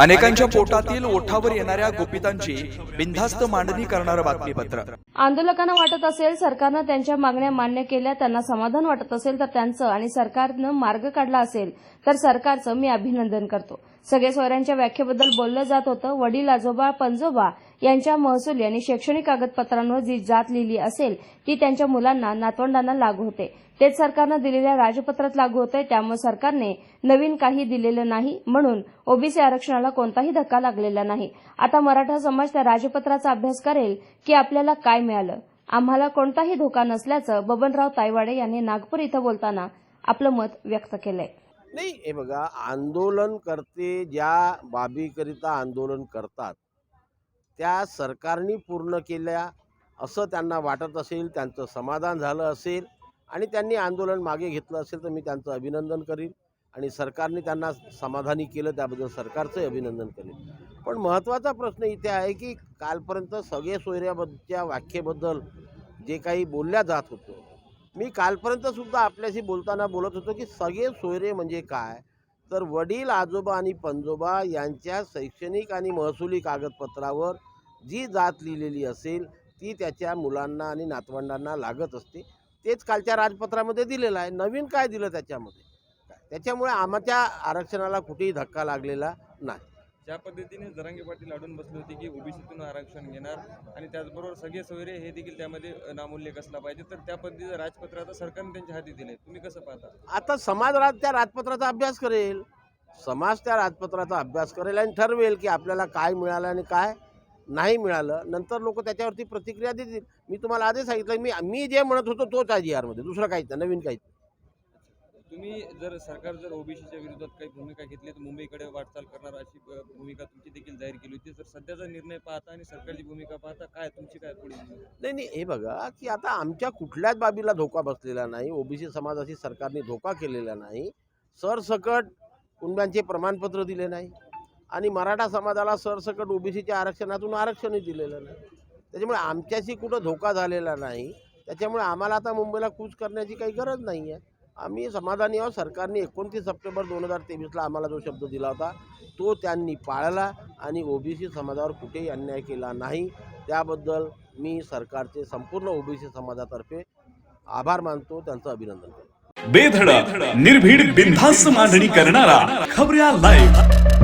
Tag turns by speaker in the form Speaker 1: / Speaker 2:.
Speaker 1: अनेकांच्या पोटातील ओठावर येणाऱ्या गोपितांची बिनधास्त मांडणी करणारं बातमीपत्र.
Speaker 2: आंदोलकांना वाटत असेल सरकारनं त्यांच्या मागण्या मान्य केल्या त्यांना समाधान वाटत असेल तर त्यांचं आणि सरकारनं मार्ग काढला असेल तर सरकारचं मी अभिनंदन करतो. सगळे सोयऱ्यांच्या व्याख्येबद्दल बोललं जात होतं. वडील आजोबा पंजोबा यांच्या महसुली आणि शैक्षणिक कागदपत्रांवर जी जात लिहिली असेल ती त्यांच्या मुलांना नातवंडांना लागू होते. तेच सरकारनं दिलेल्या राजपत्रात लागू होते त्यामुळे सरकारने नवीन काही दिलेलं नाही म्हणून ओबीसी आरक्षणाला कोणताही धक्का लागलेला नाही. आता मराठा समाज त्या राजपत्राचा अभ्यास करेल की आपल्याला काय मिळालं? आम्हाला कोणताही धोका नसल्याचं बबनराव तायवाडे यांनी नागपूर इथं बोलताना आपलं मत व्यक्त केलंय.
Speaker 3: नाही हे बघा आंदोलनकर्ते ज्या बाबीकरिता आंदोलन करतात त्या सरकारने पूर्ण केल्या असं त्यांना वाटत असेल त्यांचं समाधान झालं असेल आणि त्यांनी आंदोलन मागे घेतलं असेल तर मी त्यांचं अभिनंदन करीन आणि सरकारने त्यांना समाधानी केलं त्याबद्दल सरकारचंही अभिनंदन करेन. पण महत्त्वाचा प्रश्न इथे आहे की कालपर्यंत सगळे सोयऱ्याबद्दलच्या व्याख्येबद्दल जे काही बोलल्या जात होतं मी कालपर्यंत सुद्धा आपल्याशी बोलताना बोलत होतो की सगळे सोयरे म्हणजे काय? तर वडील आजोबा आणि पंजोबा यांच्या शैक्षणिक आणि महसुली कागदपत्रावर जी जात लिहिलेली असेल ती त्याच्या मुलांना आणि नातवंडांना लागत असते. तेच कालच्या राजपत्रामध्ये दिलेलं आहे. नवीन काय दिलं त्याच्यामध्ये? त्याच्यामुळे आमच्या आरक्षणाला कुठेही धक्का लागलेला नाही.
Speaker 4: ज्या पद्धतीने जरांगे पाटील अडून बसले होते की ओबीसीतून आरक्षण घेणार आणि त्याचबरोबर सगळे सोयरे हे देखील त्यामध्ये नामूल्य असला पाहिजे तर त्या पद्धतीचं राजपत्र आता सरकारने त्यांच्या हाती दिले तुम्ही कसं पाहता?
Speaker 3: आता समाज राज त्या राजपत्राचा अभ्यास करेल. समाज त्या राजपत्राचा अभ्यास करेल आणि ठरवेल की आपल्याला काय मिळालं आणि काय नाही मिळालं. नंतर लोक त्याच्यावरती प्रतिक्रिया देतील. मी तुम्हाला आधी सांगितलं मी मी जे म्हणत होतो तोच आहे जी आरमध्ये. दुसरं काहीच नाही नवीन काहीच नाही.
Speaker 4: तुम्ही जर सरकार जर ओबीसीच्या विरोधात काही भूमिका घेतली तर मुंबईकडे वाटचाल करणार अशी भूमिका तुमची देखील जाहीर केली होती. तर सध्याचा निर्णय पाहता आणि सरकारची भूमिका पाहता काय तुमची काय पुढे
Speaker 3: नाही नाही हे बघा की आता आमच्या कुठल्याच बाबीला धोका बसलेला नाही. ओबीसी समाजाशी सरकारने धोका केलेला नाही. सरसकट कुणब्यांचे प्रमाणपत्र दिले नाही. आणि मराठा समाजाला सरसकट ओबीसीच्या आरक्षणातून आरक्षणही दिलेलं नाही. त्याच्यामुळे आमच्याशी कुठं धोका झालेला नाही. त्याच्यामुळे आम्हाला आता मुंबईला कूच करण्याची काही गरज नाही आहे आम्ही समाधानी आहोत. सरकारने एकोणतीस सप्टेंबर दोन हजार तेवीसला आम्हाला जो शब्द दिला होता तो त्यांनी पाळला आणि ओबीसी समाजावर कुठेही अन्याय केला नाही. त्याबद्दल मी सरकारचे संपूर्ण ओबीसी समाजातर्फे आभार मानतो. त्यांचं अभिनंदन करतो.
Speaker 5: बेधडक निर्भीड बिनधास्त मांडणी करणारा खबऱ्या लाईव्ह